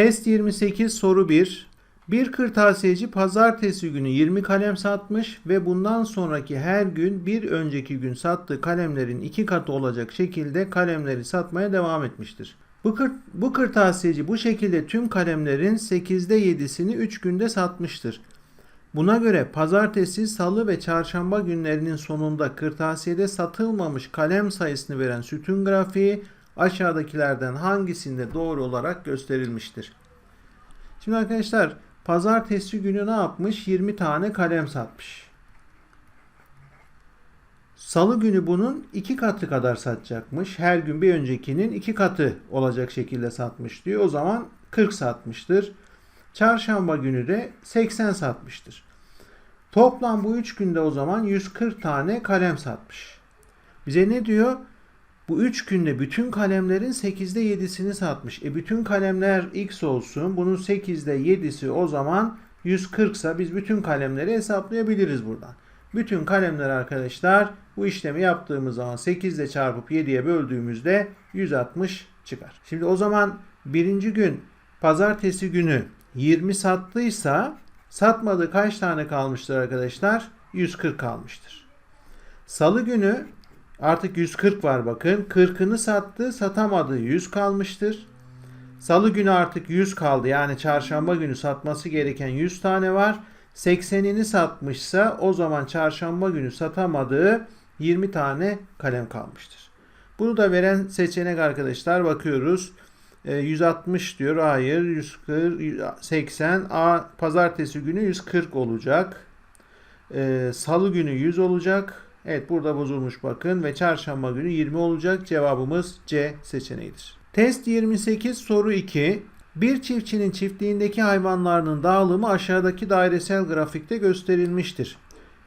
Test 28 soru 1. Bir kırtasiyeci pazartesi günü 20 kalem satmış ve bundan sonraki her gün bir önceki gün sattığı kalemlerin iki katı olacak şekilde kalemleri satmaya devam etmiştir. Bu, kır, bu kırtasiyeci bu şekilde tüm kalemlerin 8'de 7'sini 3 günde satmıştır. Buna göre pazartesi, salı ve çarşamba günlerinin sonunda kırtasiyede satılmamış kalem sayısını veren sütun grafiği aşağıdakilerden hangisinde doğru olarak gösterilmiştir? Şimdi arkadaşlar pazartesi günü ne yapmış? 20 tane kalem satmış. Salı günü bunun iki katı kadar satacakmış. Her gün bir öncekinin iki katı olacak şekilde satmış diyor. O zaman 40 satmıştır. Çarşamba günü de 80 satmıştır. Toplam bu 3 günde o zaman 140 tane kalem satmış. Bize ne diyor? Bu 3 günde bütün kalemlerin 8'de 7'sini satmış. E bütün kalemler x olsun. Bunun 8'de 7'si o zaman 140 ise biz bütün kalemleri hesaplayabiliriz buradan. Bütün kalemler arkadaşlar bu işlemi yaptığımız zaman 8 ile çarpıp 7'ye böldüğümüzde 160 çıkar. Şimdi o zaman birinci gün pazartesi günü 20 sattıysa satmadığı kaç tane kalmıştır arkadaşlar? 140 kalmıştır. Salı günü artık 140 var bakın. 40'ını sattı satamadığı 100 kalmıştır. Salı günü artık 100 kaldı. Yani çarşamba günü satması gereken 100 tane var. 80'ini satmışsa o zaman çarşamba günü satamadığı 20 tane kalem kalmıştır. Bunu da veren seçenek arkadaşlar bakıyoruz. E, 160 diyor. Hayır. 140, 80. A pazartesi günü 140 olacak. E, Salı günü 100 olacak. Evet burada bozulmuş bakın ve çarşamba günü 20 olacak. Cevabımız C seçeneğidir. Test 28 soru 2. Bir çiftçinin çiftliğindeki hayvanlarının dağılımı aşağıdaki dairesel grafikte gösterilmiştir.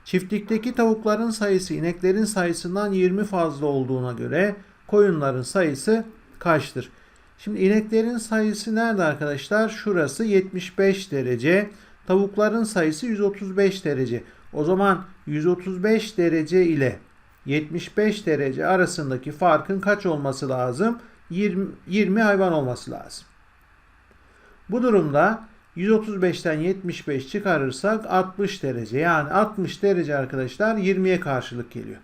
Çiftlikteki tavukların sayısı ineklerin sayısından 20 fazla olduğuna göre koyunların sayısı kaçtır? Şimdi ineklerin sayısı nerede arkadaşlar? Şurası 75 derece. Tavukların sayısı 135 derece. O zaman 135 derece ile 75 derece arasındaki farkın kaç olması lazım? 20, 20 hayvan olması lazım. Bu durumda 135'ten 75 çıkarırsak 60 derece. Yani 60 derece arkadaşlar 20'ye karşılık geliyor.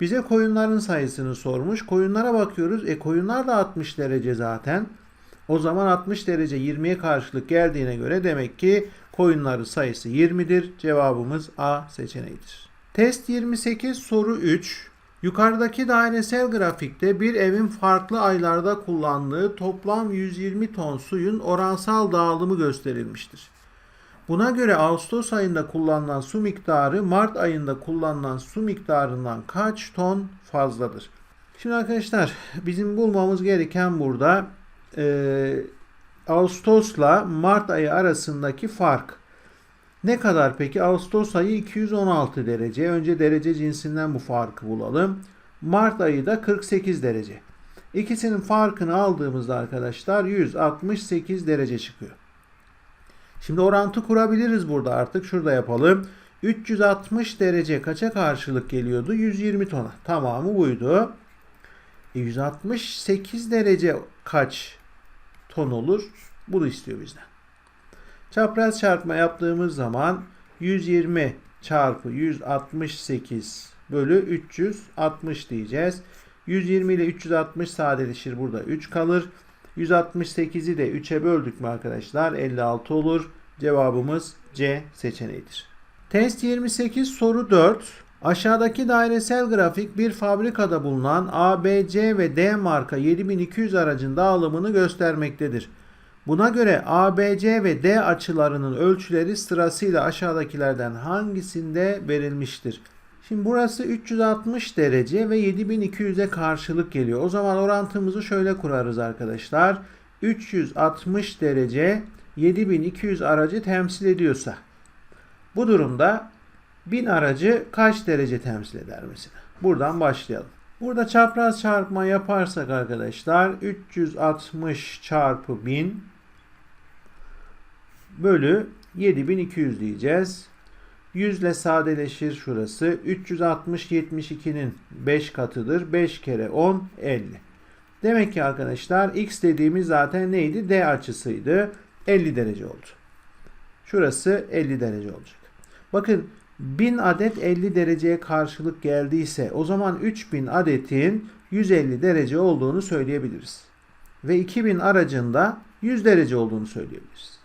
Bize koyunların sayısını sormuş. Koyunlara bakıyoruz. E koyunlar da 60 derece zaten. O zaman 60 derece 20'ye karşılık geldiğine göre demek ki koyunların sayısı 20'dir. Cevabımız A seçeneğidir. Test 28 soru 3. Yukarıdaki dairesel grafikte bir evin farklı aylarda kullandığı toplam 120 ton suyun oransal dağılımı gösterilmiştir. Buna göre Ağustos ayında kullanılan su miktarı Mart ayında kullanılan su miktarından kaç ton fazladır? Şimdi arkadaşlar bizim bulmamız gereken burada e, Ağustos'la Mart ayı arasındaki fark. Ne kadar peki? Ağustos ayı 216 derece. Önce derece cinsinden bu farkı bulalım. Mart ayı da 48 derece. İkisinin farkını aldığımızda arkadaşlar 168 derece çıkıyor. Şimdi orantı kurabiliriz burada artık. Şurada yapalım. 360 derece kaça karşılık geliyordu? 120 tona. Tamamı buydu. E 168 derece kaç ton olur? Bunu istiyor bizden. Çapraz çarpma yaptığımız zaman 120 çarpı 168 bölü 360 diyeceğiz. 120 ile 360 sadeleşir. Burada 3 kalır. 168'i de 3'e böldük mü arkadaşlar? 56 olur. Cevabımız C seçeneğidir. Test 28 soru 4. Aşağıdaki dairesel grafik bir fabrikada bulunan A, B, C ve D marka 7200 aracın dağılımını göstermektedir. Buna göre A, B, C ve D açılarının ölçüleri sırasıyla aşağıdakilerden hangisinde verilmiştir? Şimdi burası 360 derece ve 7200'e karşılık geliyor. O zaman orantımızı şöyle kurarız arkadaşlar. 360 derece 7200 aracı temsil ediyorsa bu durumda 1000 aracı kaç derece temsil eder mesela? Buradan başlayalım. Burada çapraz çarpma yaparsak arkadaşlar 360 çarpı 1000 bölü 7200 diyeceğiz. 100 ile sadeleşir şurası. 360 72'nin 5 katıdır. 5 kere 10 50. Demek ki arkadaşlar x dediğimiz zaten neydi? D açısıydı. 50 derece oldu. Şurası 50 derece olacak. Bakın 1000 adet 50 dereceye karşılık geldiyse o zaman 3000 adetin 150 derece olduğunu söyleyebiliriz. Ve 2000 aracında 100 derece olduğunu söyleyebiliriz.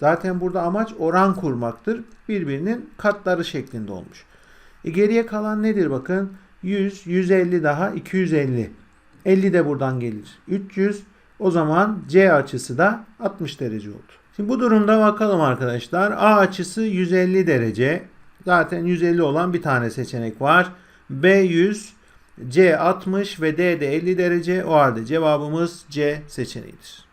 Zaten burada amaç oran kurmaktır. Birbirinin katları şeklinde olmuş. E geriye kalan nedir bakın? 100, 150 daha 250. 50 de buradan gelir. 300. O zaman C açısı da 60 derece oldu. Şimdi bu durumda bakalım arkadaşlar. A açısı 150 derece. Zaten 150 olan bir tane seçenek var. B 100, C 60 ve D de 50 derece. O halde cevabımız C seçeneğidir.